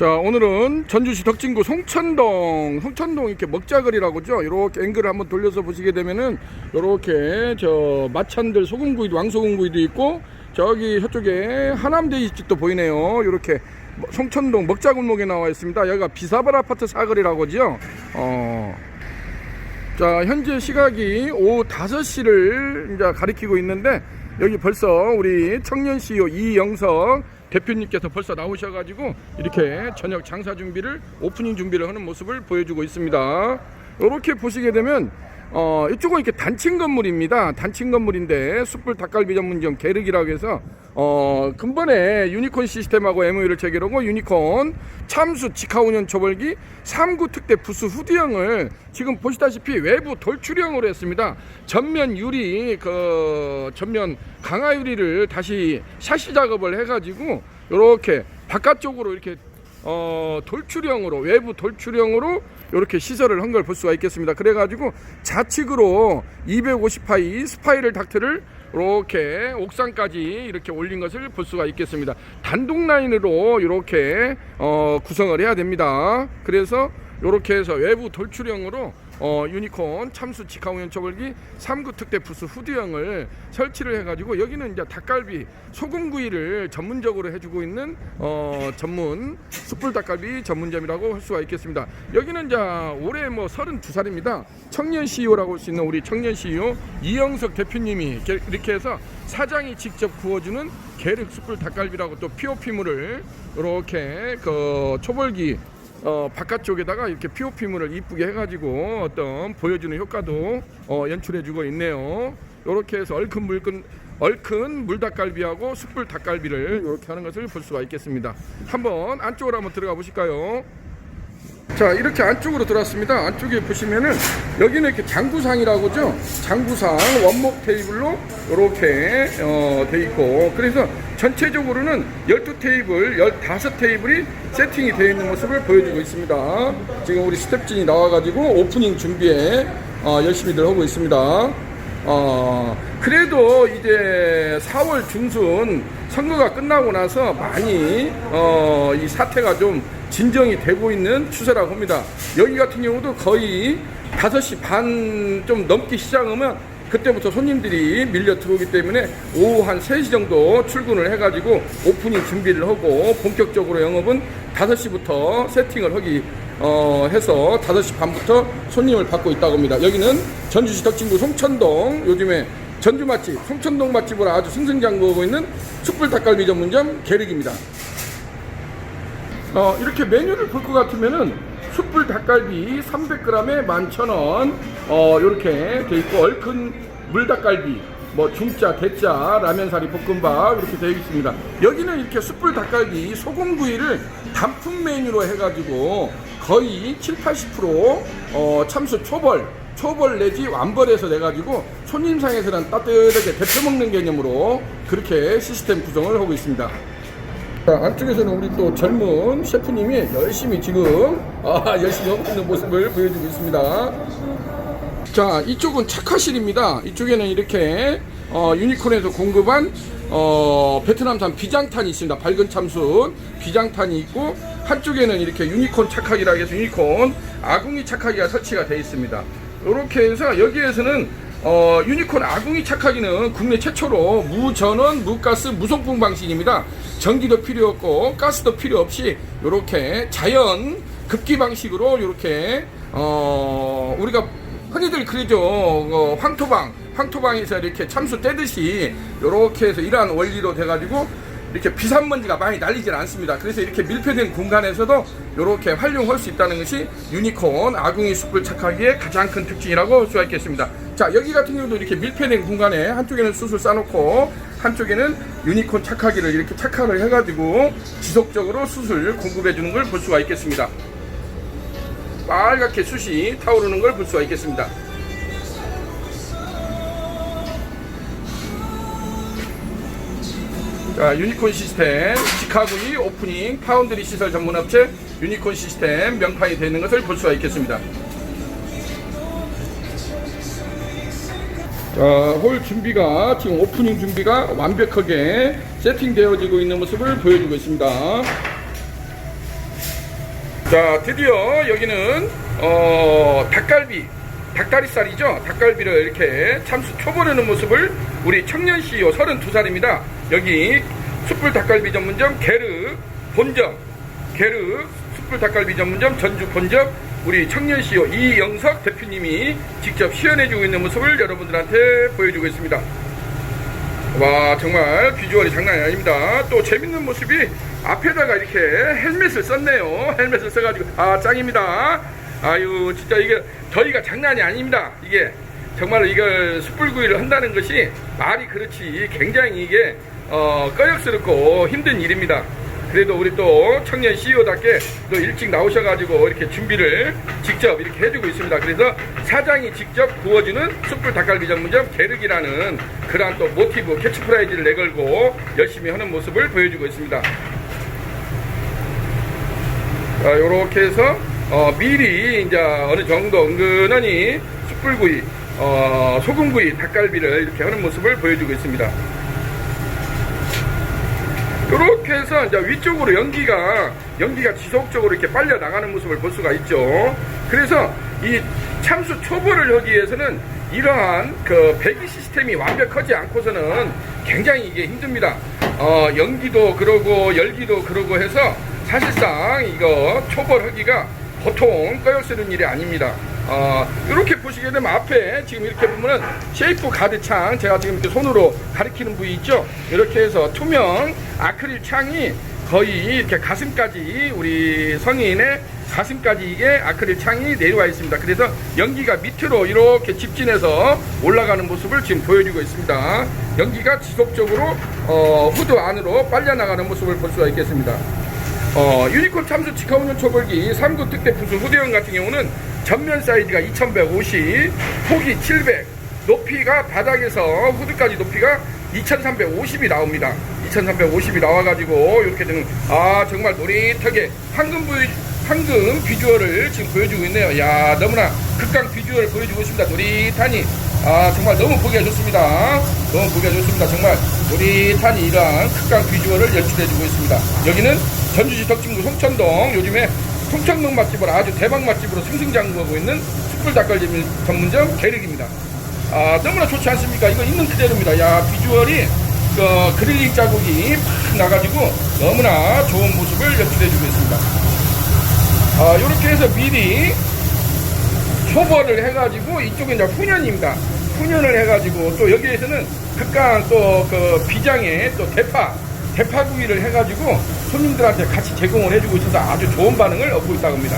자 오늘은 전주시 덕진구 송천동 송천동 이렇게 먹자거리라고죠? 이렇게 앵글을 한번 돌려서 보시게 되면은 이렇게 저 마찬들 소금구이도 왕소금구이도 있고 저기 저쪽에 하남대이집도 보이네요. 이렇게 송천동 먹자골목에 나와 있습니다. 여기가 비사발 아파트 사거리라고 하죠? 어. 자 현재 시각이 오후 5시를 이제 가리키고 있는데 여기 벌써 우리 청년 CEO 이영석 대표님께서 벌써 나오셔가지고 이렇게 저녁 장사 준비를 오프닝 준비를 하는 모습을 보여주고 있습니다. 이렇게 보시게 되면 어, 이쪽은 이렇게 단층 건물입니다. 단층 건물인데 숯불 닭갈비 전문점 계륵이라고 해서 어, 근본에 유니콘 시스템하고 MOU를 체결하고 유니콘 참수 직하 운영 초벌기 3구 특대 부스 후드형을 지금 보시다시피 외부 돌출형으로 했습니다. 전면 유리 그 전면 강화 유리를 다시 샤시 작업을 해가지고 이렇게 바깥쪽으로 이렇게 어, 돌출형으로 외부 돌출형으로 이렇게 시설을 한 걸 볼 수가 있겠습니다. 그래가지고 좌측으로 250파이 스파이럴 닥트를 이렇게 옥상까지 이렇게 올린 것을 볼 수가 있겠습니다. 단독 라인으로 이렇게 어, 구성을 해야 됩니다. 그래서 이렇게 해서 외부 돌출형으로 어, 유니콘 참수 직하우연 처벌기 3구 특대 부스 후드형을 설치를 해가지고 여기는 이제 닭갈비 소금구이를 전문적으로 해주고 있는 어, 전문 숯불 닭갈비 전문점이라고 할 수가 있겠습니다. 여기는 이제 올해 뭐 32살입니다. 청년 CEO라고 할 수 있는 우리 청년 CEO 이영석 대표님이 이렇게 해서 사장이 직접 구워주는 계륵 숯불 닭갈비라고 또 POP물을 이렇게 그 초벌기 어, 바깥쪽에다가 이렇게 POP물을 이쁘게 해가지고 어떤 보여주는 효과도 어, 연출해주고 있네요. 이렇게 해서 얼큰 물끈 얼큰 물닭갈비하고 숯불 닭갈비를 이렇게 하는 것을 볼 수가 있겠습니다. 한번 안쪽으로 한번 들어가 보실까요? 자 이렇게 안쪽으로 들어왔습니다 안쪽에 보시면은 여기는 이렇게 장구상이라고죠 장구상 원목 테이블로 이렇게 어, 돼 있고 그래서 전체적으로는 12테이블 15테이블이 세팅이 되어 있는 모습을 보여주고 있습니다 지금 우리 스텝진이 나와가지고 오프닝 준비에 어, 열심히들 하고 있습니다 어, 그래도 이제 4월 중순 선거가 끝나고 나서 많이 어, 이 사태가 좀 진정이 되고 있는 추세라고 합니다. 여기 같은 경우도 거의 5시 반 좀 넘기 시작하면 그때부터 손님들이 밀려 들어오기 때문에 오후 한 3시 정도 출근을 해가지고 오프닝 준비를 하고 본격적으로 영업은 5시부터 세팅을 하기 어, 해서 5시 반부터 손님을 받고 있다고 합니다. 여기는 전주시 덕진구 송천동 요즘에 전주 맛집 송천동 맛집으로 아주 승승장구하고 있는 숯불 닭갈비 전문점 계륵입니다. 어, 이렇게 메뉴를 볼 것 같으면은 숯불 닭갈비 300g에 11,000원 어, 이렇게 돼 있고 얼큰 물닭갈비 뭐 중짜, 대짜, 라면사리 볶음밥 이렇게 되어 있습니다. 여기는 이렇게 숯불 닭갈비 소금구이를 단품 메뉴로 해가지고 거의 7, 80% 어, 참수 초벌 초벌 내지 완벌해서 내가지고 손님상에서는 따뜻하게 데펴 먹는 개념으로 그렇게 시스템 구성을 하고 있습니다. 자, 안쪽에서는 우리 또 젊은 셰프님이 열심히 지금 아, 열심히 하고 있는 모습을 보여주고 있습니다. 자, 이쪽은 착화실입니다. 이쪽에는 이렇게 어, 유니콘에서 공급한 어, 베트남산 비장탄이 있습니다. 밝은 참순 비장탄이 있고 한쪽에는 이렇게 유니콘 착화기라 해서 유니콘 아궁이 착화기가 설치가 되어 있습니다. 이렇게 해서 여기에서는 어, 유니콘 아궁이 착화기는 국내 최초로 무전원, 무가스, 무송풍 방식입니다. 전기도 필요 없고 가스도 필요 없이 이렇게 자연 급기 방식으로 이렇게 어, 우리가 흔히들 그러죠. 어, 황토방, 황토방에서 이렇게 참수 떼듯이 이렇게 해서 이러한 원리로 돼가지고 이렇게 비산먼지가 많이 날리질 않습니다. 그래서 이렇게 밀폐된 공간에서도 이렇게 활용할 수 있다는 것이 유니콘 아궁이 숯불 착하기의 가장 큰 특징이라고 할 수가 있겠습니다. 자, 여기 같은 경우도 이렇게 밀폐된 공간에 한쪽에는 숯을 싸놓고 한쪽에는 유니콘 착하기를 이렇게 착화를 해가지고 지속적으로 숯을 공급해 주는 걸 볼 수가 있겠습니다. 빨갛게 숯이 타오르는 걸 볼 수가 있겠습니다. 자, 유니콘 시스템, 직하구이 오프닝, 파운드리 시설 전문 업체 유니콘 시스템 명판이 되어 있는 것을 볼 수가 있겠습니다. 자, 홀 준비가 지금 오프닝 준비가 완벽하게 세팅되어지고 있는 모습을 보여주고 있습니다. 자, 드디어 여기는 어, 닭갈비, 닭다리살이죠. 닭갈비를 이렇게 참수 초보려는 모습을 우리 청년 CEO 32살입니다. 여기 숯불 닭갈비 전문점 게르 본점, 게르 숯불 닭갈비 전문점 전주 본점 우리 청년 CEO 이영석 대표님이 직접 시연해주고 있는 모습을 여러분들한테 보여주고 있습니다. 와 정말 비주얼이 장난이 아닙니다. 또 재밌는 모습이 앞에다가 이렇게 헬멧을 썼네요. 헬멧을 써가지고 아 짱입니다. 아유 진짜 이게 저희가 장난이 아닙니다. 이게 정말 이걸 숯불구이를 한다는 것이 말이 그렇지 굉장히 이게 어, 꺼역스럽고 힘든 일입니다. 그래도 우리 또 청년 CEO답게 또 일찍 나오셔가지고 이렇게 준비를 직접 이렇게 해주고 있습니다. 그래서 사장이 직접 구워주는 숯불 닭갈비 전문점 게르기라는 그러한 또 모티브 캐치프라이즈를 내걸고 열심히 하는 모습을 보여주고 있습니다. 자, 요렇게 해서 어, 미리 이제 어느 정도 은근하니 숯불구이, 어, 소금구이, 닭갈비를 이렇게 하는 모습을 보여주고 있습니다. 이렇게 해서 이제 위쪽으로 연기가 연기가 지속적으로 이렇게 빨려 나가는 모습을 볼 수가 있죠. 그래서 이 참수 초보를 하기 위해서는 이러한 그 배기 시스템이 완벽하지 않고서는 굉장히 이게 힘듭니다. 어, 연기도 그러고 열기도 그러고 해서 사실상 이거 초벌 하기가 보통 꺼역쓰는 일이 아닙니다. 어, 이렇게 보시게 되면 앞에 지금 이렇게 보면은 쉐이프 가드 창 제가 지금 이렇게 손으로 가리키는 부위 있죠? 이렇게 해서 투명 아크릴 창이 거의 이렇게 가슴까지 우리 성인의 가슴까지 이게 아크릴 창이 내려와 있습니다. 그래서 연기가 밑으로 이렇게 집진해서 올라가는 모습을 지금 보여주고 있습니다. 연기가 지속적으로 어, 후드 안으로 빨려 나가는 모습을 볼 수가 있겠습니다 어, 유니콘 참수 직화운전 초벌기 3구 특대 부수 후대형 같은 경우는 전면 사이즈가 2150, 폭이 700, 높이가 바닥에서 후드까지 높이가 2350이 나옵니다. 2350이 나와가지고 이렇게 되는 아 정말 노릿하게 황금 부 황금 비주얼을 지금 보여주고 있네요. 야 너무나 극강 비주얼을 보여주고 있습니다. 노릿하니 아 정말 너무 보기가 좋습니다. 너무 보기가 좋습니다. 정말 노릿하니 이러한 극강 비주얼을 연출해주고 있습니다. 여기는 전주시 덕진구 송천동 요즘에 송천동 맛집으로 아주 대박 맛집으로 승승장구하고 있는 숯불 닭갈비 전문점 계륵입니다. 아 너무나 좋지 않습니까? 이거 있는 그대로입니다. 야 비주얼이 그 그릴링 자국이 팍 나가지고 너무나 좋은 모습을 연출해주고 있습니다. 아 이렇게 해서 미리 초벌을 해가지고 이쪽에 이제 훈연입니다. 훈연을 해가지고 또 여기에서는 극강 또 그 비장에 또 대파 대파구이를 해가지고 손님들한테 같이 제공을 해주고 있어서 아주 좋은 반응을 얻고 있다고 합니다.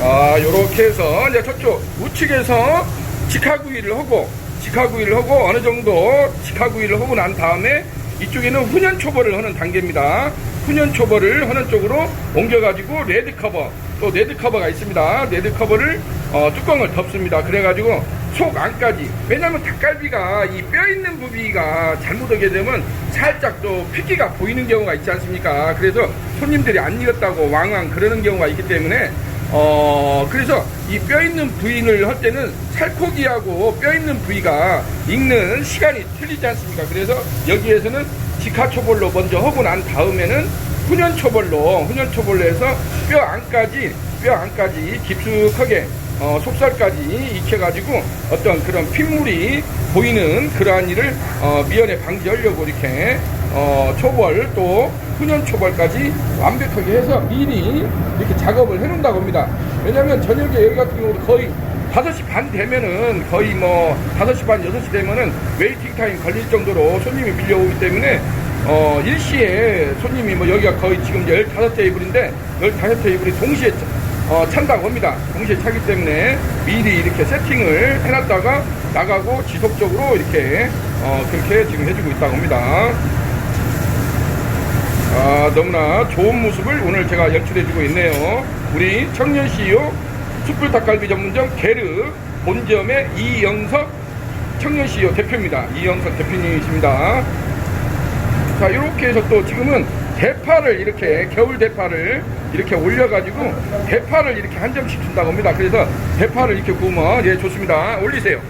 아, 요렇게 해서 이제 저쪽 우측에서 직화구이를 하고 직화구이를 하고 어느 정도 직화구이를 하고 난 다음에 이쪽에는 훈연 초벌을 하는 단계입니다. 훈연 초벌을 하는 쪽으로 옮겨가지고 레드 커버 또 레드 커버가 있습니다. 레드 커버를 어, 뚜껑을 덮습니다. 그래가지고 속 안까지 왜냐하면 닭갈비가 이 뼈 있는 부위가 잘못하게 되면 살짝 또 피기가 보이는 경우가 있지 않습니까? 그래서 손님들이 안 익었다고 왕왕 그러는 경우가 있기 때문에 어 그래서 이 뼈 있는 부위를 할 때는 살코기하고 뼈 있는 부위가 익는 시간이 틀리지 않습니까? 그래서 여기에서는 직화초벌로 먼저 하고 난 다음에는 훈연초벌로 훈연초벌로 해서 뼈 안까지 뼈 안까지 깊숙하게 어, 속살까지 익혀가지고 어떤 그런 핏물이 보이는 그러한 일을 어, 미연에 방지하려고 이렇게 어, 초벌 또 훈연 초벌까지 완벽하게 해서 미리 이렇게 작업을 해놓는다고 합니다. 왜냐하면 저녁에 여기 같은 경우도 거의 5시 반 되면은 거의 뭐 5시 반, 6시 되면은 웨이팅 타임 걸릴 정도로 손님이 밀려오기 때문에 어, 일시에 손님이 뭐 여기가 거의 지금 15테이블인데 15테이블이 동시에 어, 찬다고 합니다. 동시에 차기 때문에 미리 이렇게 세팅을 해놨다가 나가고 지속적으로 이렇게 어, 그렇게 지금 해주고 있다고 합니다. 아, 너무나 좋은 모습을 오늘 제가 연출해주고 있네요. 우리 청년 CEO 숯불 닭갈비 전문점 게르 본점의 이영석 청년 CEO 대표입니다. 이영석 대표님이십니다. 자, 이렇게 해서 또 지금은 대파를 이렇게 겨울 대파를 이렇게 올려가지고 대파를 이렇게 한 점씩 준다고 합니다. 그래서 대파를 이렇게 구우면 예 좋습니다. 올리세요.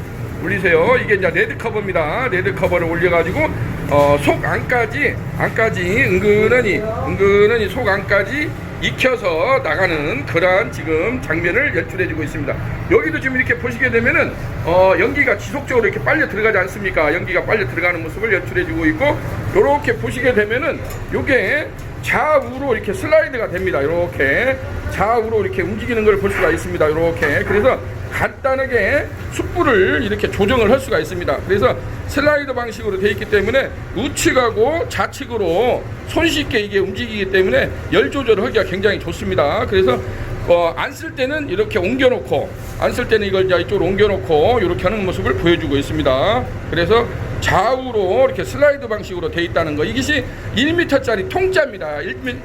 올리세요. 이게 이제 레드 커버입니다. 레드 커버를 올려가지고 어, 속 안까지 안까지 은근하니 은근하니 속 안까지 익혀서 나가는 그러한 지금 장면을 연출해주고 있습니다. 여기도 지금 이렇게 보시게 되면은 어, 연기가 지속적으로 이렇게 빨려 들어가지 않습니까? 연기가 빨려 들어가는 모습을 연출해주고 있고 이렇게 보시게 되면은 요게 좌우로 이렇게 슬라이드가 됩니다. 이렇게 좌우로 이렇게 움직이는 걸 볼 수가 있습니다. 이렇게 그래서 간단하게 숯불을 이렇게 조정을 할 수가 있습니다. 그래서 슬라이드 방식으로 되어 있기 때문에 우측하고 좌측으로 손쉽게 이게 움직이기 때문에 열 조절을 하기가 굉장히 좋습니다. 그래서 어, 안 쓸 때는 이렇게 옮겨놓고 안 쓸 때는 이걸 이제 이쪽으로 옮겨놓고 이렇게 하는 모습을 보여주고 있습니다. 그래서 좌우로 이렇게 슬라이드 방식으로 되어 있다는 거 이것이 1m짜리 통짜입니다. 1m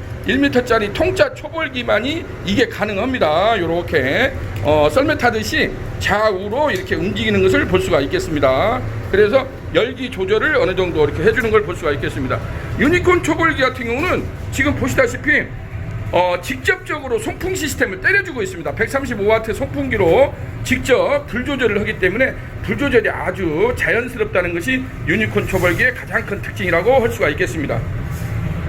짜리 통짜 초벌기만이 이게 가능합니다. 이렇게 어, 썰매 타듯이 좌우로 이렇게 움직이는 것을 볼 수가 있겠습니다. 그래서 열기 조절을 어느 정도 이렇게 해주는 걸 볼 수가 있겠습니다. 유니콘 초벌기 같은 경우는 지금 보시다시피 어, 직접적으로 송풍 시스템을 때려주고 있습니다. 135W 송풍기로 직접 불 조절을 하기 때문에 불 조절이 아주 자연스럽다는 것이 유니콘 초벌기의 가장 큰 특징이라고 할 수가 있겠습니다.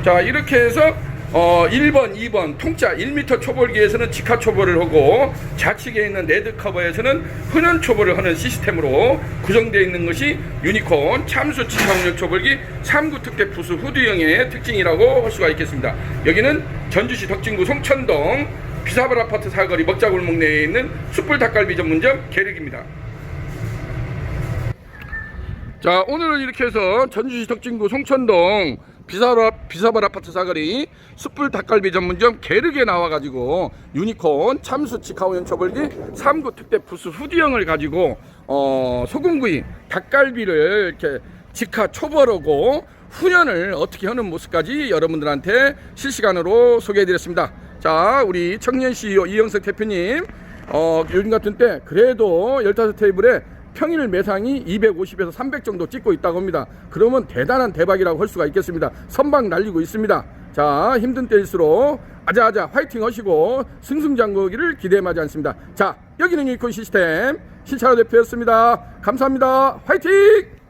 자 이렇게 해서 어 1번, 2번 통짜 1m 초벌기에서는 직화 초벌을 하고 좌측에 있는 레드 커버에서는 흔한 초벌을 하는 시스템으로 구성되어 있는 것이 유니콘 참수 직화운영 초벌기 3구 특대 부수 후드형의 특징이라고 할 수가 있겠습니다. 여기는 전주시 덕진구 송천동 비사발 아파트 사거리 먹자골목 내에 있는 숯불 닭갈비 전문점 계륵입니다. 자 오늘은 이렇게 해서 전주시 덕진구 송천동 비사발, 비사발 아파트 사거리 숯불 닭갈비 전문점 게르게 나와가지고 유니콘 참수 치 카우연 초벌기 3구 특대 부스 후디형을 가지고 어, 소금구이 닭갈비를 이렇게 직화 초벌하고 훈연을 어떻게 하는 모습까지 여러분들한테 실시간으로 소개해드렸습니다. 자 우리 청년 CEO 이영석 대표님 어, 요즘 같은 때 그래도 15 테이블에 평일 매상이 250에서 300 정도 찍고 있다고 합니다. 그러면 대단한 대박이라고 할 수가 있겠습니다. 선박 날리고 있습니다. 자, 힘든 때일수록 아자아자 화이팅 하시고 승승장구기를 기대하지 않습니다. 자, 여기는 유니콘 시스템 신차로 대표였습니다. 감사합니다. 화이팅!